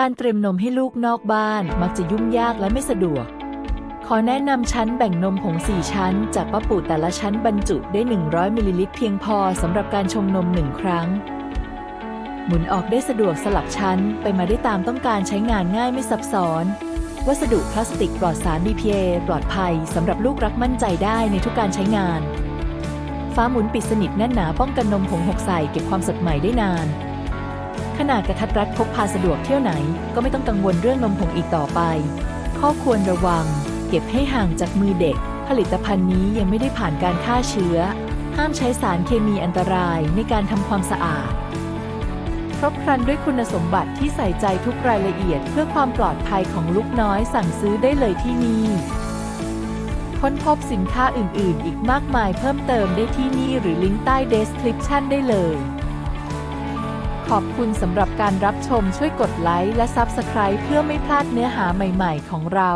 การเตรียมนมให้ลูกนอกบ้านมักจะยุ่งยากและไม่สะดวก ขอแนะนำชั้นแบ่งนมผง4ชั้น จากป้าปู่แต่ละชั้นบรรจุได้ 100มิลลิลิตรเพียงพอสำหรับการชงนมหนึ่งครั้ง หมุนออกได้สะดวกสลับชั้นไปมาได้ตามต้องการใช้งานง่ายไม่ซับซ้อน วัสดุพลาสติกปลอดสาร BPA ปลอดภัยสำหรับลูกรักมั่นใจได้ในทุกการใช้งาน ฟ้าหมุนปิดสนิทแน่นหนาป้องกันนมผงหกใส่เก็บความสดใหม่ได้นาน ขนาดกระทัดรัดพกพาสะดวกเที่ยวไหนก็ไม่ต้องกังวลเรื่องนมผงอีกต่อไป ข้อควรระวัง เก็บให้ห่างจากมือเด็ก ผลิตภัณฑ์นี้ยังไม่ได้ผ่านการฆ่าเชื้อ ห้ามใช้สารเคมีอันตรายในการทำความสะอาด ครบครันด้วยคุณสมบัติที่ใส่ใจทุกรายละเอียดเพื่อความปลอดภัยของลูกน้อยสั่งซื้อได้เลยที่นี่ค้นพบสินค้าอื่น ๆ อีกมากมายเพิ่มเติมได้ที่นี่หรือลิงก์ใต้ description ได้เลย ขอบคุณสำหรับการรับชมช่วยกดไลค์และ Subscribe เพื่อไม่พลาดเนื้อหาใหม่ ๆ ของเรา